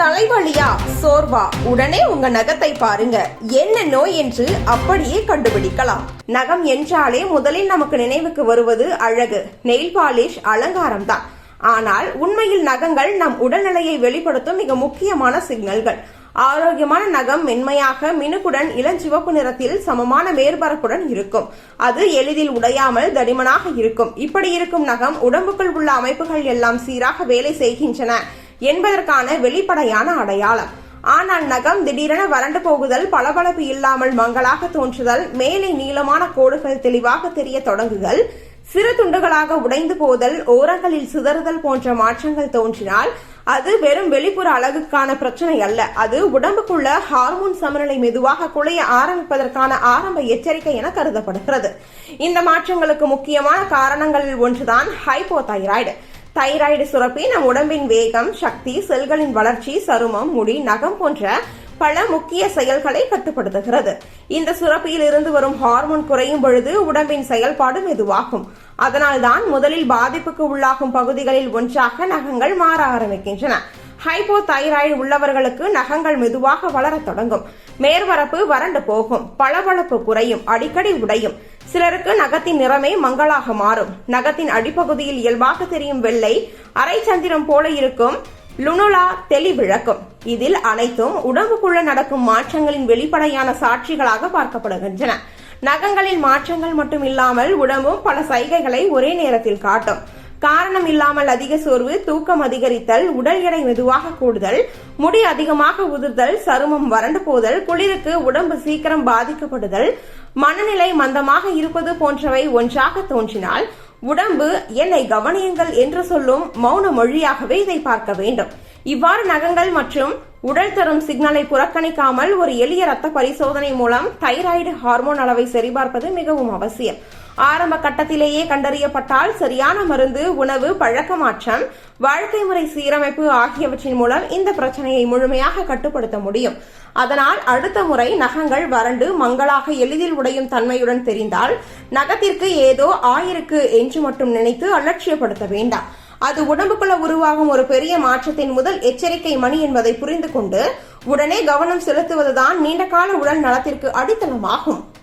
தலைவலியா? சோர்வா? உடனே உங்க நகத்தை பாருங்க. என்ன நோய் என்று அப்படியே கண்டுபிடிக்கலாம். நகம் என்றாலே முதலில் நமக்கு நினைவுக்கு வருவது அழகு. நெயில் பாலிஷ் அலங்காரம் தான் ஆனால் உண்மையில் நகங்கள் நம் உடல்நிலையை வெளிப்படுத்தும் மிக முக்கியமான சிக்னல்கள். ஆரோக்கியமான நகம் மென்மையாக மினுக்குடன் இளஞ்சிவப்பு நிறத்தில் சமமான மேற்பரப்புடன் இருக்கும். அது எளிதில் உடையாமல் தடிமனாக இருக்கும். இப்படி இருக்கும் நகம் உடம்புக்குள் உள்ள அமைப்புகள் எல்லாம் சீராக வேலை செய்கின்றன. என்பதற்கான வெளிப்படையான அடையாளம். ஆனால் நகம் திடீரென வறண்டு போகுதல் பளபளப்பு இல்லாமல் மங்களாக தோன்றுதல் மேலே நீளமான கோடுகள் தெளிவாக தெரிய தொடங்குதல் சிறு துண்டுகளாக உடைந்து போதல் ஓரங்களில் சிதறுதல் போன்ற மாற்றங்கள் தோன்றினால் அது வெறும் வெளிப்புற அழகுக்கான பிரச்சனை அல்ல. அது உடம்புக்குள்ள ஹார்மோன் சமநிலை மெதுவாக குலைய ஆரம்பிப்பதற்கான ஆரம்ப எச்சரிக்கை என கருதப்படுகிறது. இந்த மாற்றங்களுக்கு முக்கியமான காரணங்களில் ஒன்றுதான் ஹைப்போதைராய்டு தைராய்டு சுரப்பி நம் உடம்பின் வேகம் சக்தி செல்களின் வளர்ச்சி சருமம் முடி நகம் போன்ற பல முக்கிய செயல்களை கட்டுப்படுத்துகிறது. இந்த சுரப்பியில் இருந்து வரும் ஹார்மோன் குறையும் பொழுது உடம்பின் செயல்பாடு மெதுவாகும். அதனால்தான் முதலில் பாதிப்புக்கு உள்ளாகும் பகுதிகளில் ஒன்றாக நகங்கள் மாற ஆரம்பிக்கின்றன. ஹைப்போ தைராய்டு உள்ளவர்களுக்கு நகங்கள் மெதுவாக வளரத் தொடங்கும். மேற்பரப்பு வறண்டு போகும். பளபளப்பு குறையும். அடிக்கடி உடையும். சிலருக்கு நகத்தின் நிறமே மங்களாக மாறும். நகத்தின் அடிப்பகுதியில் இயல்பாக தெரியும் வெள்ளை அரை சந்திரம் போல இருக்கும் லுனுலா தெளிவிழக்கும் இதில் அனைத்தும் உடம்புக்குள்ள நடக்கும் மாற்றங்களின் வெளிப்படையான சாட்சிகளாக பார்க்கப்படுகின்றன. நகங்களில் மாற்றங்கள் மட்டும் இல்லாமல் உடம்பும் பல சைகைகளை ஒரே நேரத்தில் காட்டும். காரணம் இல்லாமல் அதிக சோர்வு தூக்கம் அதிகரித்தல் உடல் எடை மெதுவாக கூடுதல் முடி அதிகமாக உதிர்தல் சருமம் வறண்டு போதல் குளிருக்கு உடம்பு சீக்கிரம் பாதிக்கப்படுதல் மனநிலை மந்தமாக இருப்பது போன்றவை ஒன்றாக தோன்றினால் உடம்பு என்னை கவனியுங்கள் என்று சொல்லும் மௌன மொழியாகவே இதை பார்க்க வேண்டும். இவ்வாறு நகங்கள் மற்றும் உடல் தரும் சிக்னலை புறக்கணிக்காமல் ஒரு எளிய ரத்த பரிசோதனை மூலம் தைராய்டு ஹார்மோன் அளவை சரிபார்ப்பது மிகவும் அவசியம். ஆரம்ப கட்டத்திலேயே கண்டறியப்பட்டால் சரியான மருந்து உணவு பழக்க மாற்றம் வாழ்க்கை முறை சீரமைப்பு ஆகியவற்றின் மூலம் இந்த பிரச்சனையை முழுமையாக கட்டுப்படுத்த முடியும். அதனால் அடுத்த முறை நகங்கள் வறண்டு மங்களாக எளிதில் உடையும் தன்மையுடன் தெரிந்தால் நகத்திற்கு ஏதோ ஆயிருக்கு என்று மட்டும் நினைத்து அலட்சியப்படுத்த வேண்டாம். அது உடம்புக்குள்ள உருவாகும் ஒரு பெரிய மாற்றத்தின் முதல் எச்சரிக்கை மணி என்பதை புரிந்து கொண்டு உடனே கவனம் செலுத்துவதுதான் நீண்டகால உடல் நலத்திற்கு அடித்தளமாகும்.